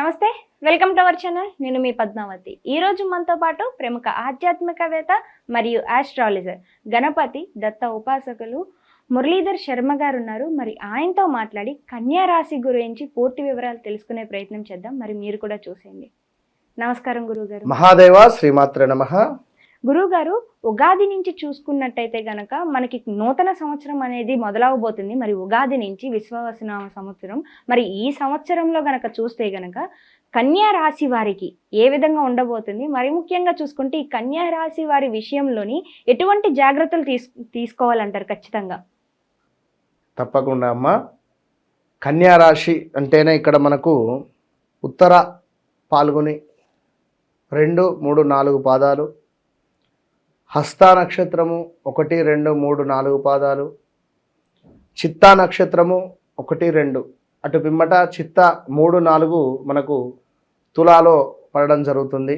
నమస్తే welcome to our channel నేను మీ పద్మావతి. ఈ రోజు మనతో పాటు ప్రముఖ ఆధ్యాత్మికవేత్త మరియు ఆస్ట్రాలజర్ గణపతి దత్త ఉపాసకులు మురళీధర్ శర్మ గారు ఉన్నారు. మరి ఆయనతో మాట్లాడి కన్యా రాశి గురించి పూర్తి వివరాలు తెలుసుకునే ప్రయత్నం చేద్దాం. మరి మీరు కూడా చూసేయండి. నమస్కారం గురుగారు మహాదేవ శ్రీమాత్ర నమ. గురువుగారు ఉగాది నుంచి చూసుకున్నట్టయితే గనక మనకి నూతన సంవత్సరం అనేది మొదలవబోతుంది. మరి ఉగాది నుంచి విశ్వవసనామ సంవత్సరం మరి ఈ సంవత్సరంలో గనక చూస్తే గనక కన్యా రాశి వారికి ఏ విధంగా ఉండబోతుంది? మరి ముఖ్యంగా చూసుకుంటే ఈ కన్యా రాశి వారి విషయంలోని ఎటువంటి జాగ్రత్తలు తీసు తీసుకోవాలంటారు ఖచ్చితంగా? తప్పకుండా అమ్మ. కన్యా రాశి అంటేనే ఇక్కడ మనకు ఉత్తర పాల్గొని రెండు మూడు నాలుగు పాదాలు హస్త నక్షత్రము ఒకటి రెండు మూడు నాలుగు పాదాలు. చిత్తా నక్షత్రము ఒకటి రెండు. అటు పిమ్మట చిత్త మూడు నాలుగు మనకు తులాలో పడడం జరుగుతుంది.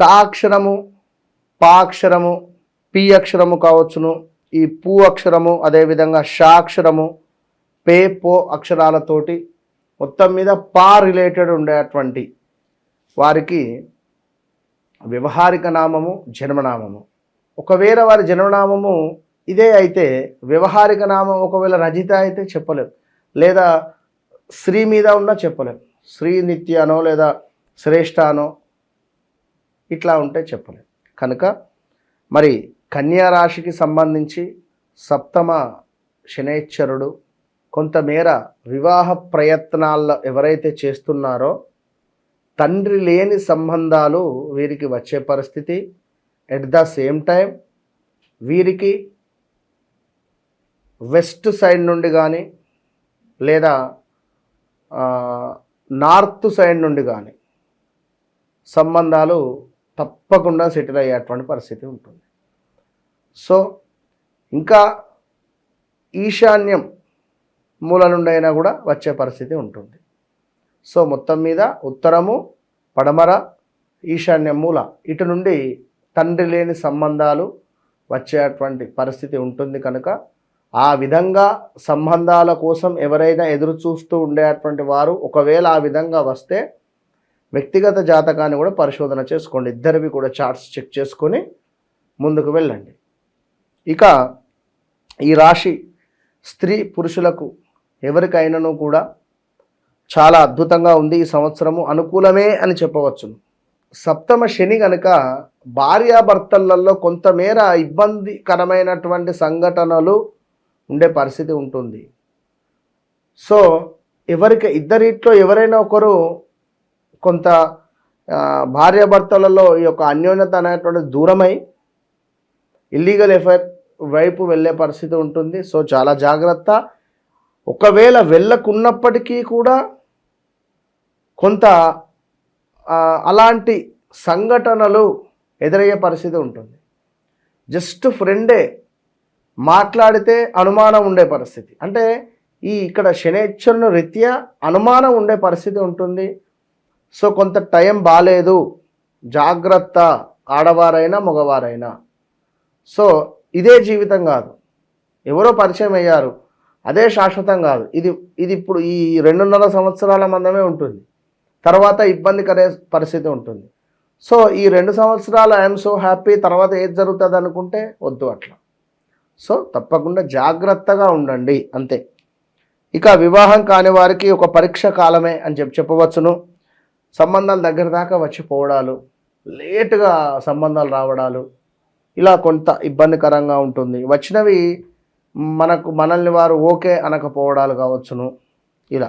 టా అక్షరము పా అక్షరము పి అక్షరము కావచ్చును. ఈ పూ అక్షరము అదేవిధంగా షా అక్షరము పే పో అక్షరాలతోటి మొత్తం మీద పా రిలేటెడ్ ఉండేటువంటి వారికి వ్యవహారిక నామము జన్మనామము. ఒకవేళ వారి జన్మనామము ఇదే అయితే వ్యవహారిక నామం ఒకవేళ రజిత అయితే చెప్పలేం. లేదా శ్రీ మీద ఉన్నా చెప్పలేం. శ్రీ నిత్యానో లేదా శ్రేష్ఠ అనో ఇట్లా ఉంటే చెప్పలేం. కనుక మరి కన్యా రాశికి సంబంధించి సప్తమ శనేశ్వరుడు కొంతమేర వివాహ ప్రయత్నాల్లో ఎవరైతే చేస్తున్నారో తండ్రి లేని సంబంధాలు వీరికి వచ్చే పరిస్థితి. ఎట్ ద సేమ్ టైం వీరికి వెస్ట్ సైడ్ నుండి కానీ లేదా నార్త్ సైడ్ నుండి కానీ సంబంధాలు తప్పకుండా సెటిల్ అయ్యేటువంటి పరిస్థితి ఉంటుంది. సో ఇంకా ఈశాన్యం మూల నుండి అయినా కూడా వచ్చే పరిస్థితి ఉంటుంది. సో మొత్తం మీద ఉత్తరము పడమర ఈశాన్యం మూల ఇటు నుండి తండ్రి లేని సంబంధాలు వచ్చేటువంటి పరిస్థితి ఉంటుంది కనుక ఆ విధంగా సంబంధాల కోసం ఎవరైనా ఎదురు చూస్తూ ఉండేటువంటి వారు ఒకవేళ ఆ విధంగా వస్తే వ్యక్తిగత జాతకాన్ని కూడా పరిశోధన చేసుకోండి. ఇద్దరివి కూడా చార్ట్స్ చెక్ చేసుకొని ముందుకు వెళ్ళండి. ఇక ఈ రాశి స్త్రీ పురుషులకు ఎవరికైనాను కూడా చాలా అద్భుతంగా ఉంది ఈ సంవత్సరము. అనుకూలమే అని చెప్పవచ్చును. సప్తమ శని కనుక భార్యాభర్తలలో కొంతమేర ఇబ్బందికరమైనటువంటి సంఘటనలు ఉండే పరిస్థితి ఉంటుంది. సో ఎవరికి ఇద్దరిట్లో ఎవరైనా ఒకరు కొంత భార్యాభర్తలలో ఈ యొక్క అన్యోన్యత అనేటువంటి దూరమై ఇల్లీగల్ ఎఫైర్ వైపు వెళ్ళే పరిస్థితి ఉంటుంది. సో చాలా జాగ్రత్త. ఒకవేళ వెళ్ళకున్నప్పటికీ కూడా కొంత అలాంటి సంఘటనలు ఎదురయ్యే పరిస్థితి ఉంటుంది. జస్ట్ ఫ్రెండే మాట్లాడితే అనుమానం ఉండే పరిస్థితి. అంటే ఈ ఇక్కడ శనేశ్వరుని రీత్యా అనుమానం ఉండే పరిస్థితి ఉంటుంది. సో కొంత టైం బాగాలేదు జాగ్రత్త. ఆడవారైనా మగవారైనా. సో ఇదే జీవితం కాదు. ఎవరో పరిచయం అయ్యారు. అదే శాశ్వతం కాదు. ఇది ఇది ఇప్పుడు ఈ రెండున్నర సంవత్సరాల మందమే ఉంటుంది. తర్వాత ఇబ్బందికర పరిస్థితి ఉంటుంది. సో ఈ రెండు సంవత్సరాలు ఐఎమ్ సో హ్యాపీ తర్వాత ఏది జరుగుతుంది అనుకుంటే వద్దు అట్లా. సో తప్పకుండా జాగ్రత్తగా ఉండండి అంతే. ఇక వివాహం కాని వారికి ఒక పరీక్ష కాలమే అని చెప్పి చెప్పవచ్చును. సంబంధాలు దగ్గర దాకా వచ్చి పోవడాలు లేటుగా సంబంధాలు రావడాలు ఇలా కొంత ఇబ్బందికరంగా ఉంటుంది. వచ్చినవి మనకు మనల్ని వారు ఓకే అనకపోవడాలు కావచ్చును. ఇలా.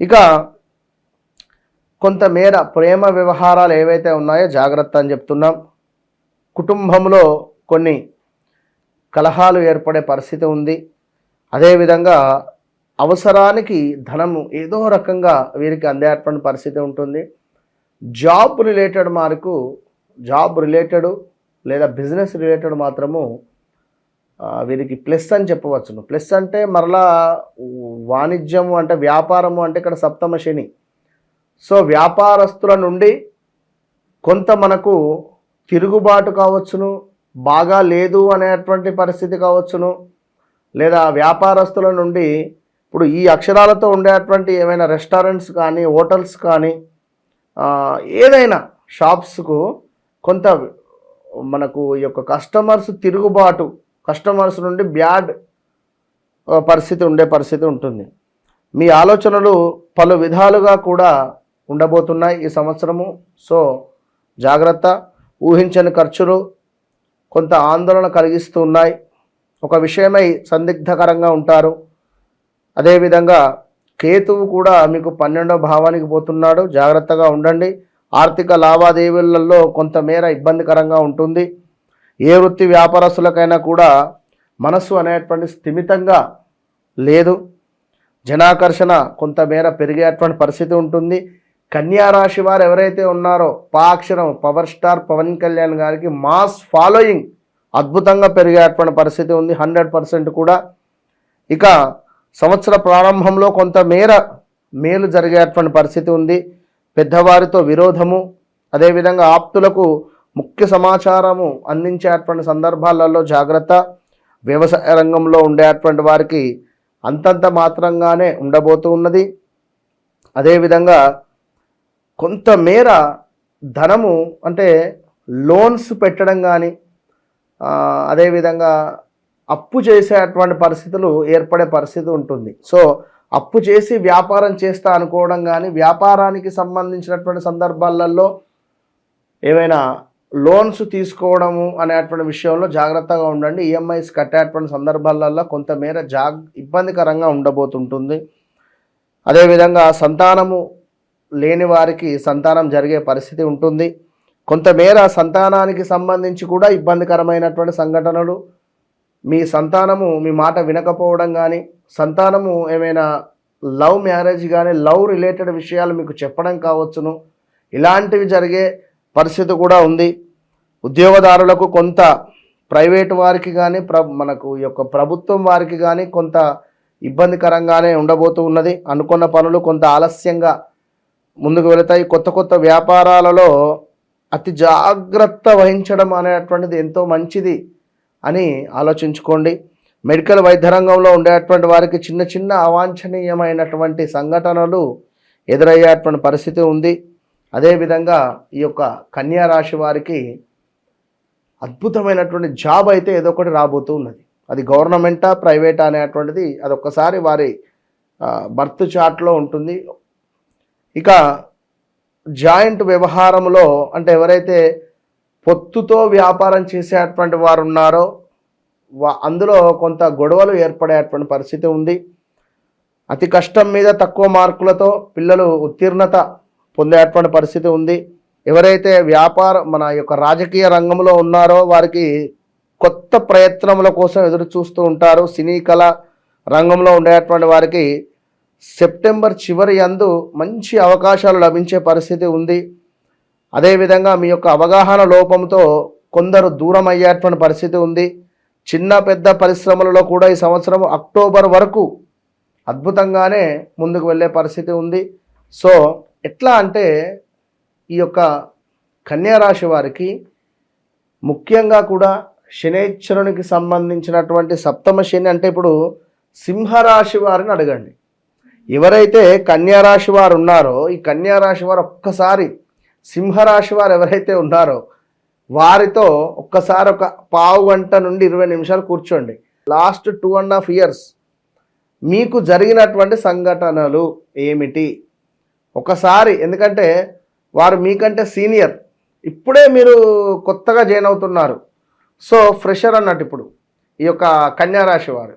ఇక కొంతమేర ప్రేమ వ్యవహారాలు ఏవైతే ఉన్నాయో జాగ్రత్త అని చెప్తున్నాం. కుటుంబంలో కొన్ని కలహాలు ఏర్పడే పరిస్థితి ఉంది. అదేవిధంగా అవసరానికి ధనము ఏదో రకంగా వీరికి అందేటువంటి పరిస్థితి ఉంటుంది. Job related mark job related లేదా బిజినెస్ రిలేటెడ్ మాత్రము వీరికి ప్లస్ అని చెప్పవచ్చును. ప్లస్ అంటే మరలా వాణిజ్యము అంటే వ్యాపారము అంటే ఇక్కడ సప్తమ శని. సో వ్యాపారస్తుల నుండి కొంత మనకు తిరుగుబాటు కావచ్చును బాగా లేదు అనేటువంటి పరిస్థితి కావచ్చును. లేదా వ్యాపారస్తుల నుండి ఇప్పుడు ఈ అక్షరాలతో ఉండేటువంటి ఏమైనా రెస్టారెంట్స్ కానీ హోటల్స్ కానీ ఏదైనా షాప్స్కు కొంత మనకు ఈ యొక్క కస్టమర్స్ తిరుగుబాటు కస్టమర్స్ నుండి బ్యాడ్ పరిస్థితి ఉండే పరిస్థితి ఉంటుంది. మీ ఆలోచనలు పలు విధాలుగా కూడా ఉండబోతున్నాయి ఈ సంవత్సరము. సో జాగ్రత్త. ఊహించని ఖర్చులు కొంత ఆందోళన కలిగిస్తూ ఉన్నాయి. ఒక విషయమై సందిగ్ధకరంగా ఉంటారు. అదేవిధంగా కేతువు కూడా మీకు పన్నెండో భావానికి పోతున్నాడు. జాగ్రత్తగా ఉండండి. ఆర్థిక లావాదేవీలలో కొంతమేర ఇబ్బందికరంగా ఉంటుంది. ఏ వృత్తి వ్యాపారస్తులకైనా కూడా మనస్సు అనేటువంటి స్థిమితంగా లేదు. జనాకర్షణ కొంతమేర పెరిగేటువంటి పరిస్థితి ఉంటుంది. కన్యా రాశి వారు ఎవరైతే ఉన్నారో పాక్షరం పవర్ స్టార్ పవన్ కళ్యాణ్ గారికి మాస్ ఫాలోయింగ్ అద్భుతంగా పెరిగేటువంటి పరిస్థితి ఉంది. హండ్రెడ్ పర్సెంట్ కూడా. ఇక సంవత్సర ప్రారంభంలో కొంతమేర మేలు జరిగేటువంటి పరిస్థితి ఉంది. పెద్దవారితో విరోధము అదేవిధంగా ఆప్తులకు ముఖ్య సమాచారము అందించేటువంటి సందర్భాలలో జాగ్రత్త వ్యవసాయ రంగంలో ఉండేటువంటి వారికి అంతంత మాత్రంగానే ఉండబోతూ ఉన్నది. అదేవిధంగా కొంతమేర ధనము అంటే లోన్స్ పెట్టడం కానీ అదేవిధంగా అప్పు చేసేటువంటి పరిస్థితులు ఏర్పడే పరిస్థితి ఉంటుంది. సో అప్పు చేసి వ్యాపారం చేస్తా అనుకోవడం కానీ వ్యాపారానికి సంబంధించినటువంటి సందర్భాలలో ఏమైనా లోన్స్ తీసుకోవడము అనేటువంటి విషయంలో జాగ్రత్తగా ఉండండి. ఈఎంఐస్ కట్టేటువంటి సందర్భాలలో కొంతమేర జాగ్ ఇబ్బందికరంగా ఉండబోతుంటుంది. అదేవిధంగా సంతానము లేని వారికి సంతానం జరిగే పరిస్థితి ఉంటుంది. కొంతమేర సంతానానికి సంబంధించి కూడా ఇబ్బందికరమైనటువంటి సంఘటనలు. మీ సంతానము మీ మాట వినకపోవడం కానీ సంతానము ఏమైనా లవ్ మ్యారేజ్ కానీ లవ్ రిలేటెడ్ విషయాలు మీకు చెప్పడం కావచ్చును. ఇలాంటివి జరిగే పరిస్థితి కూడా ఉంది. ఉద్యోగదారులకు కొంత ప్రైవేటు వారికి కానీ ప్ర మనకు యొక్క ప్రభుత్వం వారికి కానీ కొంత ఇబ్బందికరంగానే ఉండబోతూ ఉన్నది. అనుకున్న పనులు కొంత ఆలస్యంగా ముందుకు వెళతాయి. కొత్త కొత్త వ్యాపారాలలో అతి జాగ్రత్త వహించడం అనేటువంటిది ఎంతో మంచిది అని ఆలోచించుకోండి. మెడికల్ వైద్య రంగంలో ఉండేటువంటి వారికి చిన్న చిన్న అవాంఛనీయమైనటువంటి సంఘటనలు ఎదురయ్యేటువంటి పరిస్థితి ఉంది. అదేవిధంగా ఈ యొక్క కన్యా రాశి వారికి అద్భుతమైనటువంటి జాబ్ అయితే ఏదో ఒకటి రాబోతూ ఉన్నది. అది గవర్నమెంటా ప్రైవేటా అనేటువంటిది అదొక్కసారి వారి బర్త్ చార్ట్లో ఉంటుంది. ఇక జాయింట్ వ్యవహారంలో అంటే ఎవరైతే పొత్తుతో వ్యాపారం చేసేటువంటి వారు ఉన్నారో వా అందులో కొంత గొడవలు ఏర్పడేటువంటి పరిస్థితి ఉంది. అతి కష్టం మీద తక్కువ మార్కులతో పిల్లలు ఉత్తీర్ణత పొందేటువంటి పరిస్థితి ఉంది. ఎవరైతే వ్యాపార మన యొక్క రాజకీయ రంగంలో ఉన్నారో వారికి కొత్త ప్రయత్నముల కోసం ఎదురు చూస్తూ ఉంటారు. సినీ కళ రంగంలో ఉండేటువంటి వారికి సెప్టెంబర్ చివరి అందు మంచి అవకాశాలు లభించే పరిస్థితి ఉంది. అదేవిధంగా మీ యొక్క అవగాహన లోపంతో కొందరు దూరం అయ్యేటువంటి పరిస్థితి ఉంది. చిన్న పెద్ద పరిశ్రమలలో కూడా ఈ సంవత్సరం అక్టోబర్ వరకు అద్భుతంగానే ముందుకు వెళ్ళే పరిస్థితి ఉంది. సో ఎట్లా అంటే ఈ యొక్క కన్యా రాశి వారికి ముఖ్యంగా కూడా శనేశ్వరునికి సంబంధించినటువంటి సప్తమ శని అంటే ఇప్పుడు సింహరాశి వారిని అడగండి. ఎవరైతే కన్యారాశి వారు ఉన్నారో ఈ కన్యారాశి వారు ఒక్కసారి సింహరాశి వారు ఎవరైతే ఉన్నారో వారితో ఒక్కసారి ఒక పావు గంట నుండి ఇరవై నిమిషాలు కూర్చోండి. Last two and half years మీకు జరిగినటువంటి సంఘటనలు ఏమిటి? ఒకసారి ఎందుకంటే వారు మీకంటే సీనియర్. ఇప్పుడే మీరు కొత్తగా జాయిన్ అవుతున్నారు. సో ఫ్రెషర్ అన్నట్టు ఇప్పుడు ఈ యొక్క కన్యారాశి వారు.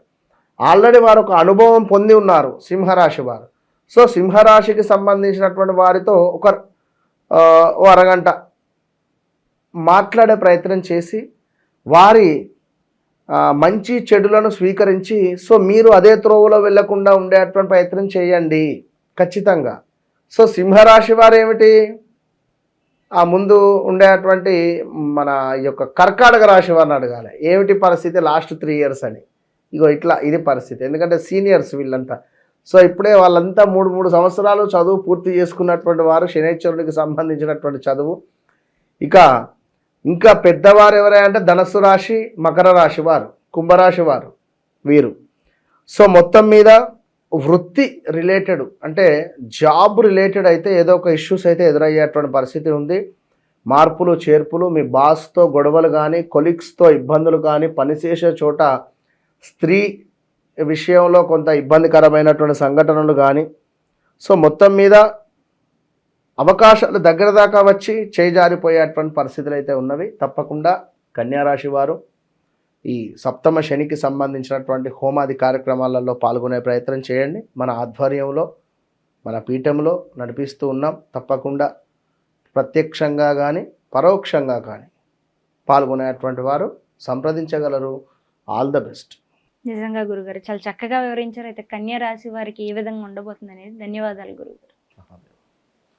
ఆల్రెడీ వారు ఒక అనుభవం పొంది ఉన్నారు సింహరాశి వారు. సో సింహరాశికి సంబంధించినటువంటి వారితో ఒక అరగంట మాట్లాడే ప్రయత్నం చేసి వారి మంచి చెడులను స్వీకరించి సో మీరు అదే త్రోవలో వెళ్ళకుండా ఉండేటువంటి ప్రయత్నం చేయండి ఖచ్చితంగా. సో సింహరాశి వారు ఏమిటి? ఆ ముందు ఉండేటువంటి మన ఈ యొక్క కర్కాటక రాశి వారిని అడగాలి. ఏమిటి పరిస్థితి లాస్ట్ త్రీ ఇయర్స్ అని. ఇగో ఇట్లా ఇది పరిస్థితి. ఎందుకంటే సీనియర్స్ వీళ్ళంతా. సో ఇప్పుడే వాళ్ళంతా మూడు మూడు సంవత్సరాలు చదువు పూర్తి చేసుకున్నటువంటి వారు శనేశ్వరుడికి సంబంధించినటువంటి చదువు. ఇక ఇంకా పెద్దవారు ఎవరై అంటే ధనస్సు రాశి మకర రాశి వారు కుంభరాశి వారు వీరు. సో మొత్తం మీద వృత్తి రిలేటెడ్ అంటే జాబ్ రిలేటెడ్ అయితే ఏదో ఒక ఇష్యూస్ అయితే ఎదురయ్యేటువంటి పరిస్థితి ఉంది. మార్పులు చేర్పులు మీ బాస్తో గొడవలు కానీ కొలీగ్స్తో ఇబ్బందులు కానీ పనిచేసే చోట స్త్రీ విషయంలో కొంత ఇబ్బందికరమైనటువంటి సంఘటనలు కానీ సో మొత్తం మీద అవకాశాలు దగ్గర దాకా వచ్చి చేజారిపోయేటువంటి పరిస్థితులు అయితే ఉన్నవి. తప్పకుండా కన్యారాశి వారు ఈ సప్తమ శనికి సంబంధించినటువంటి హోమాది కార్యక్రమాలలో పాల్గొనే ప్రయత్నం చేయండి. మన ఆధ్వర్యంలో మన పీఠంలో నడిపిస్తూ ఉన్నాం. తప్పకుండా ప్రత్యక్షంగా కానీ పరోక్షంగా కానీ పాల్గొనేటువంటి వారు సంప్రదించగలరు. ఆల్ ద బెస్ట్ నిజంగా గురుగారు. చాలా చక్కగా వివరించారు. అయితే కన్యా రాశి వారికి ఏ విధంగా ఉండబోతుంది అనేది ధన్యవాదాలు గురుగారు.